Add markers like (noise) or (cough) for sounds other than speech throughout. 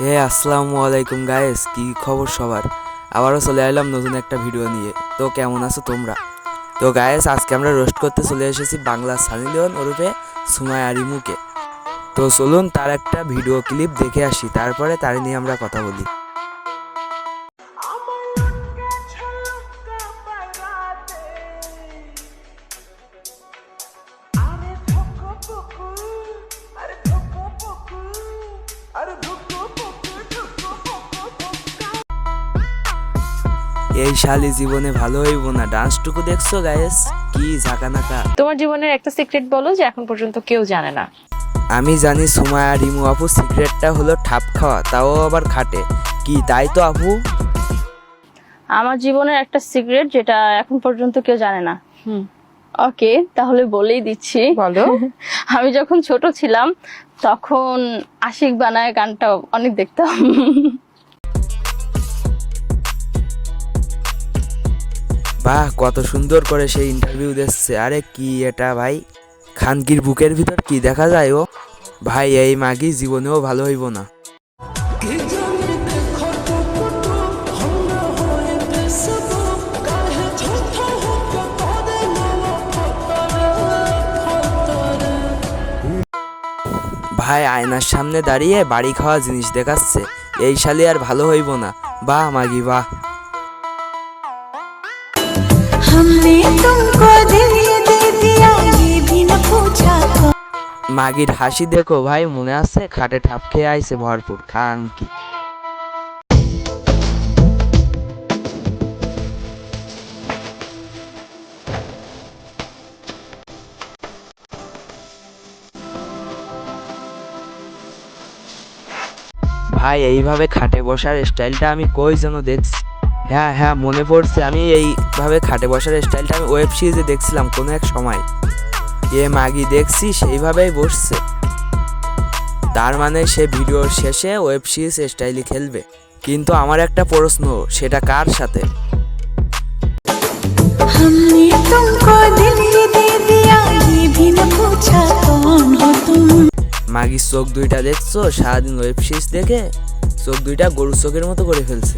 হে আসসালামু আলাইকুম গায়েস কি খবর সবার? আবারও চলে এলাম নতুন একটা ভিডিও নিয়ে। তো কেমন আছো তোমরা? তো গায়েস আজকে আমরা রোস্ট করতে চলে এসেছি বাংলা সানি লিওন ওরূপে সুমায় আরিমুকে। তো চলুন তার একটা ভিডিও ক্লিপ দেখে আসি, তারপরে তার নিয়ে আমরা কথা বলি। আরে এই শালি জীবনে ভালো হইব না। ডান্সটুকু দেখছ গায়েস কি ঝাঁকানাকা। তোমার জীবনের একটা সিক্রেট বলো যে এখন পর্যন্ত কেউ জানে না। আমি জানি সুমায়া রিমু আপু সিক্রেটটা হলো ঠাপ খাওয়া তাও আবার খাটে। কি তাই তো আপু? আমার জীবনের একটা সিক্রেট যেটা এখন পর্যন্ত কেউ জানে না। হুম। ওকে তাহলে বলেই দিচ্ছি। বলো। (laughs) আমি যখন ছোট ছিলাম তখন আশিক বানায় গানটা অনেক দেখতাম। (laughs) বাহ, কত সুন্দর করে সেই ইন্টারভিউ দিচ্ছে। আরে কি এটা ভাই? খানকির বুকের ভিতর কি দেখা যায় ও? ভাই, এই মাগি জীবনেও ভালো হইব না। ভাই, আয়নার সামনে দাঁড়িয়ে বাড়ি খাওয়া জিনিস দেখাচ্ছে। এই শালি আর ভালো হইব না। বাহ, মাগি, বাহ। মাগির হাসি দেখো ভাই, মনে আছে? খাটে ঠাপ খেয়ে আইছে ভরপুর খান কি। ভাই, এইভাবে খাটে বসার স্টাইলটা আমি কই যেন দেখছি। হ্যাঁ হ্যাঁ মনে পড়ছে। আমি এইভাবে খাটে বসার স্টাইলটা আমি ওয়েব সিরিজে দেখছিলাম কোনো এক সময়। এ মাগি দেখছি সেইভাবেই বসছে। তার মানে সে ভিডিওর শেষে ওয়েব সিরিজ স্টাইলে খেলবে। কিন্তু আমার একটা প্রশ্ন সেটা কার সাথে? মাগির চোখ দুইটা দেখছ সারাদিন ওয়েব সিরিজ দেখে চোখ দুইটা গরু চোখের মতো করে ফেলছে।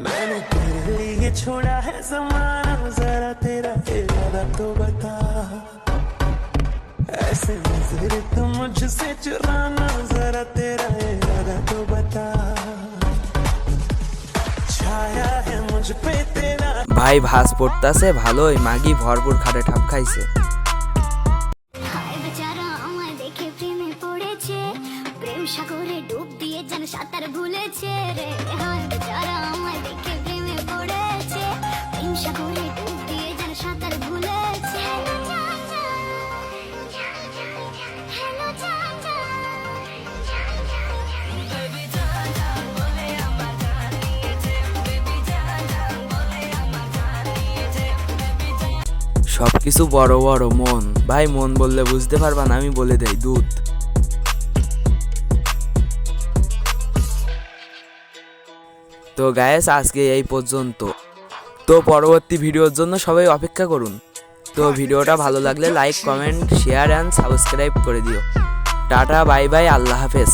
मैंने तेरे लिए छोड़ा है जमाना जरा तेरा इरादा तो बता ऐसे नजर तो मुझसे चुराना जरा तेरा इरादा तो बता छाया है मुझ पे तेरा ভাই ভাস পড়তাছে ভালোই মাগি ভরপুর খাটে ঠাপ খাইছে প্রেম সাগরে ডুব দিয়ে যেন সাঁতার ভুলেছে রে। হায় বেচারা আমায় দেখে প্রেমে পড়েছে। প্রেম সাগরে ডুব দিয়ে যেন সাঁতার ভুলেছে। সব কিছু বড় বড় মন। ভাই মন বললে বুঝতে পারবা না আমি বলে দেই দুধ। তো গায়েস আজকে এই পর্যন্ত। তো পরবর্তী ভিডিওর জন্য সবাই অপেক্ষা করুন। তো ভিডিওটা ভালো লাগলে like comment share and subscribe করে দিও। টাটা বাই বাই আল্লাহ হাফেজ।